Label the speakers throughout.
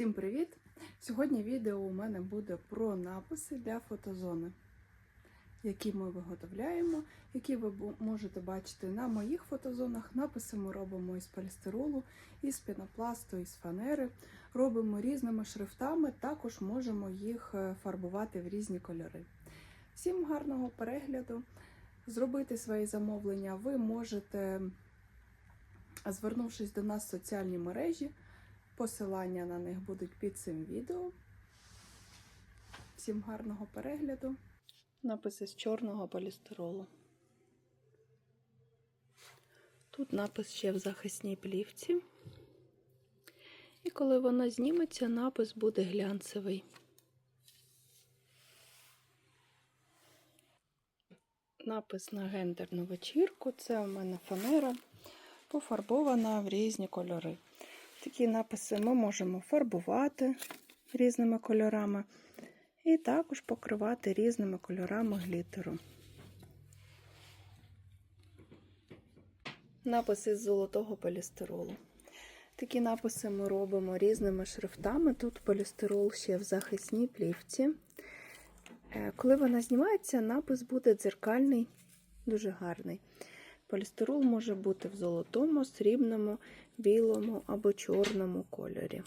Speaker 1: Всім привіт! Сьогодні відео у мене буде про написи для фотозони, які ми виготовляємо, які ви можете бачити на моїх фотозонах. Написи ми робимо із полістиролу, із пінопласту, із фанери. Робимо різними шрифтами, також можемо їх е, фарбувати в різні кольори. Всім гарного перегляду! Зробити свої замовлення ви можете, звернувшись до нас в соціальні мережі. Посилання на них будуть під цим відео. Всім гарного перегляду. Написи з чорного полістиролу. Тут напис ще в захисній плівці. І коли вона зніметься, напис буде глянцевий. Напис на гендерну вечірку. Це у мене фанера, пофарбована в різні кольори. Такі написи ми можемо фарбувати різними кольорами і також покривати різними кольорами глітеру. Написи з золотого полістиролу. Такі написи ми робимо різними шрифтами. Тут полістирол ще в захисній плівці. Е, Коли вона знімається, напис буде дзеркальний, дуже гарний. Полістирол може бути в золотому, срібному, білому або чорному кольорі.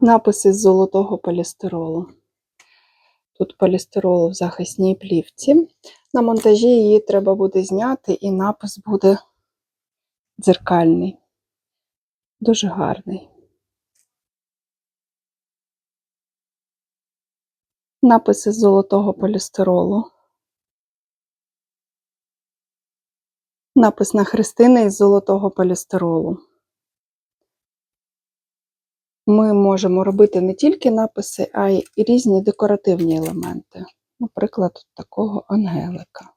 Speaker 1: Написи з золотого полістиролу. Тут полістирол в захисній плівці. На монтажі її треба буде зняти, і напис буде дзеркальний. Дуже гарний. Написи з золотого полістиролу. Напис на хрестини із золотого полістиролу. Ми можемо робити не тільки написи, а й різні декоративні елементи. Наприклад, такого ангелика.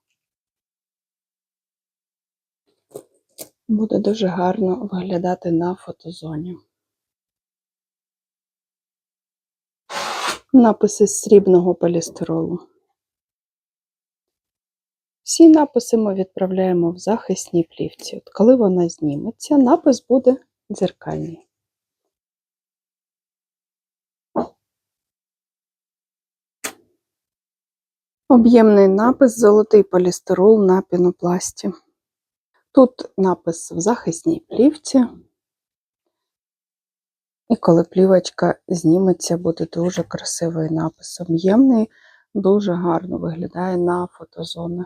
Speaker 1: Буде дуже гарно виглядати на фотозоні. Написи з срібного полістиролу. Всі написи ми відправляємо в захисній плівці. От коли вона зніметься, напис буде дзеркальний. Об'ємний напис Золотий полістирол на пінопласті. Тут напис в захисній плівці. І коли плівочка зніметься, буде дуже красивий напис. Об'ємний, дуже гарно виглядає на фотозони.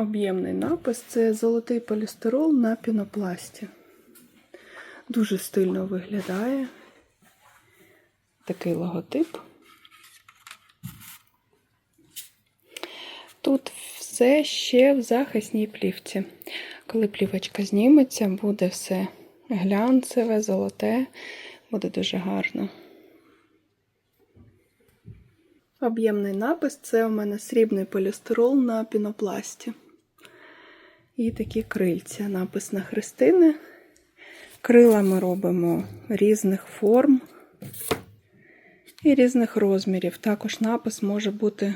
Speaker 1: Об'ємний напис це золотий полістирол на пінопласті. Дуже стильно виглядає. Такий логотип. Тут все ще в захисній плівці. Коли плівочка зніметься, буде все глянцеве, золоте, буде дуже гарно. Об'ємний напис це у мене срібний полістирол на пінопласті. І такі крильця. Напис на хрестини. Крила ми робимо різних форм і різних розмірів. Також напис може бути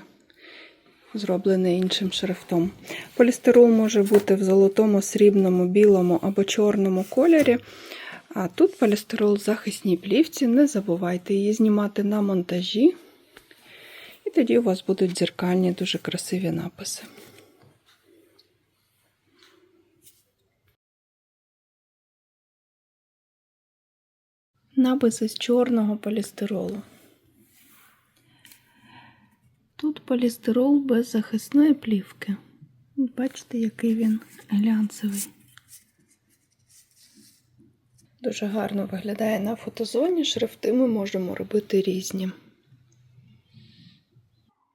Speaker 1: зроблений іншим шрифтом. Полістирол може бути в золотому, срібному, білому або чорному кольорі. А тут полістирол в захисній плівці. Не забувайте її знімати на монтажі. І тоді у вас будуть дзеркальні, дуже красиві написи. Написи з чорного полістиролу. Тут полістирол без захисної плівки. Бачите, який він глянцевий. Дуже гарно виглядає на фотозоні. Шрифти ми можемо робити різні.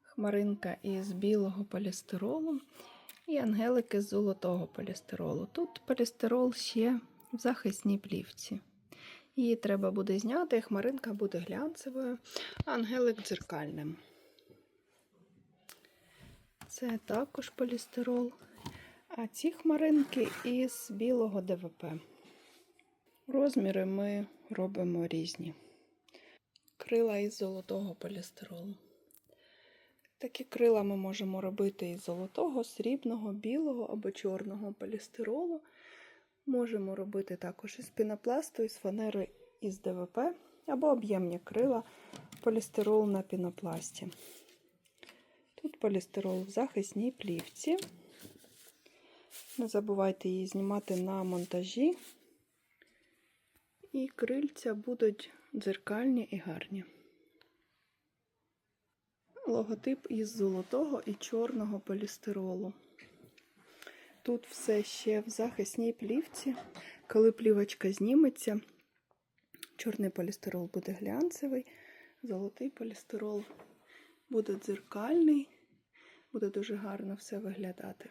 Speaker 1: Хмаринка із білого полістиролу і ангелики з золотого полістиролу. Тут полістирол ще в захисній плівці. Її треба буде зняти, хмаринка буде глянцевою, ангелик дзеркальним. Це також полістирол. А ці хмаринки із білого ДВП. Розміри ми робимо різні. Крила із золотого полістиролу. Такі крила ми можемо робити із золотого, срібного, білого або чорного полістиролу. Можемо робити також із пінопласту, із фанери із ДВП або об'ємні крила полістирол на пінопласті. Тут полістирол в захисній плівці. Не забувайте її знімати на монтажі. І крильця будуть дзеркальні і гарні. Логотип із золотого і чорного полістиролу. Тут все ще в захисній плівці. Коли плівочка зніметься, чорний полістирол буде глянцевий, золотий полістирол буде дзеркальний, буде дуже гарно все виглядати.